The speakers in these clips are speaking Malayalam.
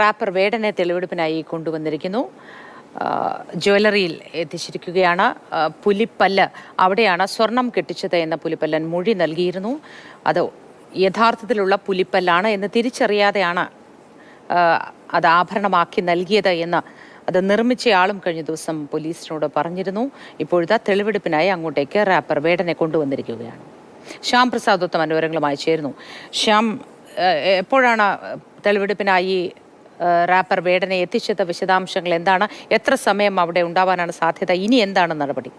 റാപ്പർ വേടനെ തെളിവെടുപ്പിനായി കൊണ്ടുവന്നിരിക്കുന്നു. ജ്വല്ലറിയിൽ എത്തിച്ചിരിക്കുകയാണ്. പുലിപ്പല്ല് അവിടെയാണ് സ്വർണം കെട്ടിച്ചത് എന്ന പുലിപ്പല്ലൻ മൊഴി നൽകിയിരുന്നു. അത് യഥാർത്ഥത്തിലുള്ള പുലിപ്പല്ലാണ് എന്ന് തിരിച്ചറിയാതെയാണ് അത് ആഭരണമാക്കി നൽകിയത് എന്ന് അത് നിർമ്മിച്ചയാളും കഴിഞ്ഞ ദിവസം പോലീസിനോട് പറഞ്ഞിരുന്നു. ഇപ്പോഴത്തെ തെളിവെടുപ്പിനായി അങ്ങോട്ടേക്ക് റാപ്പർ വേടനെ കൊണ്ടുവന്നിരിക്കുകയാണ്. ശ്യാം പ്രസാദ് ഉത്തമൻ മനോരങ്ങളുമായി ചേരുന്നു. ശ്യാം എപ്പോഴാണ് തെളിവെടുപ്പിനായി റാപ്പർ വേടനെ എത്തിച്ചത് വിശദാംശങ്ങൾ എന്താണ്? എത്ര സമയം അവിടെ ഉണ്ടാവാനാണ് സാധ്യത? ഇനി എന്താണ് നടപടി?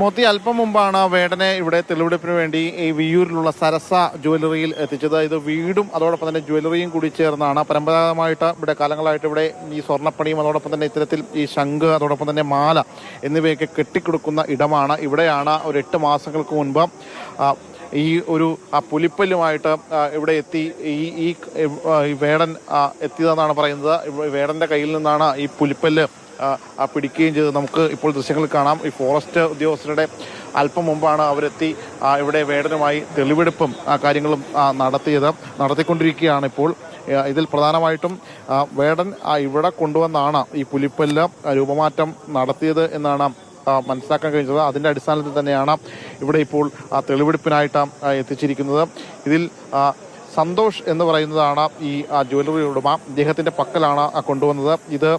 മോത്തി അല്പം മുമ്പാണ് വേടനെ ഇവിടെ തെളിവെടുപ്പിന് വേണ്ടി ഈ വിയൂരിലുള്ള സരസ ജ്വല്ലറിയിൽ എത്തിച്ചത്. ഇത് വീടും അതോടൊപ്പം തന്നെ ജ്വല്ലറിയും കൂടി ചേർന്നാണ്. പരമ്പരാഗതമായിട്ട് ഇവിടെ കാലങ്ങളായിട്ട് ഇവിടെ ഈ സ്വർണപ്പണിയും അതോടൊപ്പം തന്നെ ഇത്തരത്തിൽ ഈ ശംഖ് അതോടൊപ്പം തന്നെ മാല എന്നിവയൊക്കെ കെട്ടിക്കൊടുക്കുന്ന ഇടമാണ്. ഇവിടെയാണ് ഒരു എട്ട് മാസങ്ങൾക്ക് മുൻപ് ഈ ഒരു ആ പുലിപ്പല്ലുമായിട്ട് ഇവിടെ എത്തി ഈ ഈ വേടൻ എത്തിയതെന്നാണ് പറയുന്നത്. വേടന്റെ കയ്യിൽ നിന്നാണ് ഈ പുലിപ്പല്ല് പിടിക്കുകയും ചെയ്തത്. നമുക്ക് ഇപ്പോൾ ദൃശ്യങ്ങൾ കാണാം. ഈ ഫോറസ്റ്റ് ഉദ്യോഗസ്ഥരുടെ അല്പം മുമ്പാണ് അവരെത്തി ഇവിടെ വേടനുമായി തെളിവെടുപ്പും കാര്യങ്ങളും നടത്തിയത് നടത്തിക്കൊണ്ടിരിക്കുകയാണ് ഇപ്പോൾ. ഇതിൽ പ്രധാനമായിട്ടും വേടൻ ഇവിടെ കൊണ്ടുവന്നാണ് ഈ പുലിപ്പല്ല് രൂപമാറ്റം നടത്തിയത് എന്നാണ് മനസ്സിലാക്കാൻ കഴിഞ്ഞത് അതിന്റെ അടിസ്ഥാനത്തിൽ തന്നെയാണ് ഇവിടെ ഇപ്പോൾ ആ തെളിവെടുപ്പിനായിട്ട് എത്തിച്ചിരിക്കുന്നത്. ഇതിൽ സന്തോഷ് എന്ന് പറയുന്നതാണ് ഈ ആ, ജ്വല്ലറി ഉടമ. ഇദ്ദേഹത്തിന്റെ പക്കലാണ് കൊണ്ടുവന്നത്. ഇത്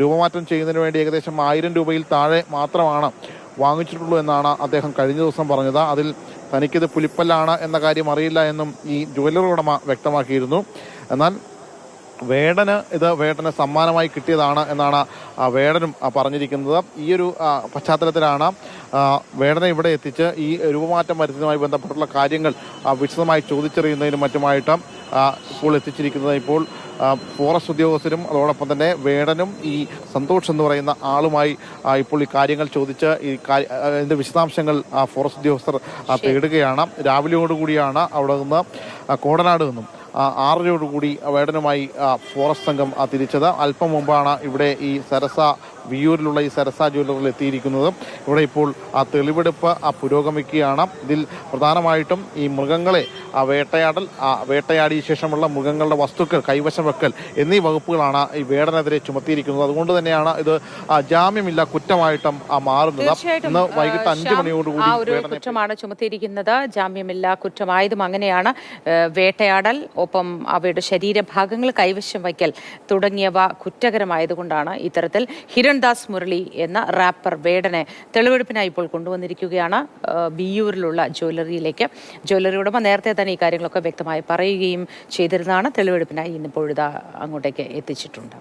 രൂപമാറ്റം ചെയ്യുന്നതിന് വേണ്ടി ഏകദേശം ആയിരം രൂപയിൽ താഴെ മാത്രമാണ് വാങ്ങിച്ചിട്ടുള്ളൂ എന്നാണ് അദ്ദേഹം കഴിഞ്ഞ ദിവസം പറഞ്ഞത്. അതിൽ തനിക്കിത് പുലിപ്പല്ലാണ് എന്ന കാര്യം അറിയില്ല എന്നും ഈ ജ്വല്ലറി ഉടമ വ്യക്തമാക്കിയിരുന്നു. എന്നാൽ വേടന് ഇത് വേടന് സമ്മാനമായി കിട്ടിയതാണ് എന്നാണ് വേടനും പറഞ്ഞിരിക്കുന്നത്. ഈ ഒരു പശ്ചാത്തലത്തിലാണ് വേടനെ ഇവിടെ എത്തിച്ച് ഈ രൂപമാറ്റം വരുത്തുന്നതുമായി ബന്ധപ്പെട്ടുള്ള കാര്യങ്ങൾ വിശദമായി ചോദിച്ചറിയുന്നതിനും മറ്റുമായിട്ട് ഇപ്പോൾ എത്തിച്ചിരിക്കുന്നത് ഇപ്പോൾ ഫോറസ്റ്റ് ഉദ്യോഗസ്ഥരും അതോടൊപ്പം തന്നെ വേടനും ഈ സന്തോഷ് എന്ന് പറയുന്ന ആളുമായി ഇപ്പോൾ ഈ കാര്യങ്ങൾ ചോദിച്ച് ഈ ആ, വിശദാംശങ്ങൾ ഫോറസ്റ്റ് ഉദ്യോഗസ്ഥർ തേടുകയാണ്. രാവിലെയോടുകൂടിയാണ് അവിടെ നിന്ന് കോടനാട് നിന്നും. ആറരയോടുകൂടി വേടനുമായി ഫോറസ്റ്റ് സംഘം തിരിച്ചത്. അല്പം മുമ്പാണ് ഇവിടെ ഈ സരസ വിയൂരിലുള്ള ഈ സരസ ജ്വല്ലറിൽ എത്തിയിരിക്കുന്നത്. ഇവിടെ ഇപ്പോൾ ആ തെളിവെടുപ്പ് പുരോഗമിക്കുകയാണ്. ഇതിൽ പ്രധാനമായിട്ടും ഈ മൃഗങ്ങളെ ആ വേട്ടയാടൽ ആ വേട്ടയാടിയ ശേഷമുള്ള മൃഗങ്ങളുടെ വസ്തുക്കൾ കൈവശം വെക്കൽ എന്നീ വകുപ്പുകളാണ് ഈ വേടനെതിരെ ചുമത്തിയിരിക്കുന്നത്. അതുകൊണ്ട് തന്നെയാണ് ഇത് ആ, ജാമ്യമില്ല കുറ്റമായിട്ടും ആ, മാറുന്നത്. ഇന്ന് വൈകിട്ട് അഞ്ചു മണിയോടുകൂടി കുറ്റമാണ് ചുമത്തിയിരിക്കുന്നത്. ജാമ്യമില്ല കുറ്റമായതും അങ്ങനെയാണ്. വേട്ടയാടൽ ഒപ്പം അവയുടെ ശരീരഭാഗങ്ങൾ കൈവശം വയ്ക്കൽ തുടങ്ങിയവ കുറ്റകരമായതുകൊണ്ടാണ് ഇത്തരത്തിൽ ഹിരൺദാസ് മുരളി എന്ന റാപ്പർ വേടനെ തെളിവെടുപ്പിനായി ഇപ്പോൾ കൊണ്ടുവന്നിരിക്കുകയാണ്. ബിയൂരിലുള്ള ജ്വല്ലറിയിലേക്ക്. ജ്വല്ലറി ഉടമ നേരത്തെ തന്നെ ഈ കാര്യങ്ങളൊക്കെ വ്യക്തമായി പറയുകയും ചെയ്തിരുന്നതാണ്. തെളിവെടുപ്പിനായി ഇന്നിപ്പോഴിതാ അങ്ങോട്ടേക്ക് എത്തിച്ചിട്ടുണ്ട്.